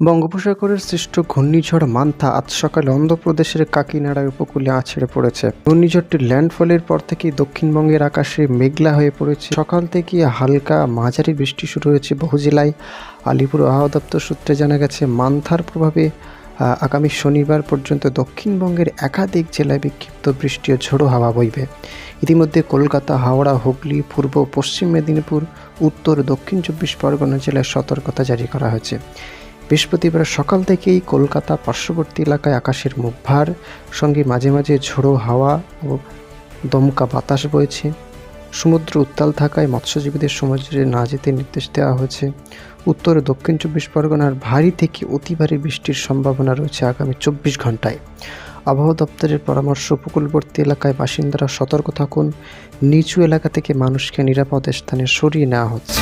বঙ্গোপসাগরের সৃষ্ট ঘূর্ণিঝড় মান্থা আজ সকালে অন্ধ্রপ্রদেশের কাকিনাড়া উপকূলে আছড়ে পড়েছে। ঘূর্ণিঝড়টির ল্যান্ডফলের পর থেকেই দক্ষিণবঙ্গের আকাশে মেঘলা হয়ে পড়েছে। সকাল থেকে হালকা মাঝারি বৃষ্টি শুরু হয়েছে বহু জেলায়। আলিপুর আবহাওয়া দপ্তর সূত্রে জানা গেছে, মান্থার প্রভাবে আগামী শনিবার পর্যন্ত দক্ষিণবঙ্গের একাধিক জেলায় বিক্ষিপ্ত বৃষ্টি ও ঝোড়ো হাওয়া বইবে। ইতিমধ্যে কলকাতা, হাওড়া, হুগলি, পূর্ব পশ্চিম মেদিনীপুর, উত্তর দক্ষিণ চব্বিশ পরগনা জেলায় সতর্কতা জারি করা হয়েছে। বৃহস্পতিবার সকাল থেকেই কলকাতা পার্শ্ববর্তী এলাকায় আকাশের মুখ ভার সঙ্গে মাঝে মাঝে ঝোড়ো হাওয়া ও দমকা বাতাস বইছে। সমুদ্র উত্তাল থাকায় মৎস্যজীবীদের সমুদ্রে না যেতে নির্দেশ দেওয়া হয়েছে। উত্তর ও দক্ষিণ চব্বিশ পরগনার ভারী থেকে অতি ভারী বৃষ্টির সম্ভাবনা রয়েছে আগামী চব্বিশ ঘন্টায় আবহাওয়া দপ্তরের পরামর্শ, উপকূলবর্তী এলাকায় বাসিন্দারা সতর্ক থাকুন। নিচু এলাকা থেকে মানুষকে নিরাপদ স্থানে সরিয়ে নেওয়া হচ্ছে।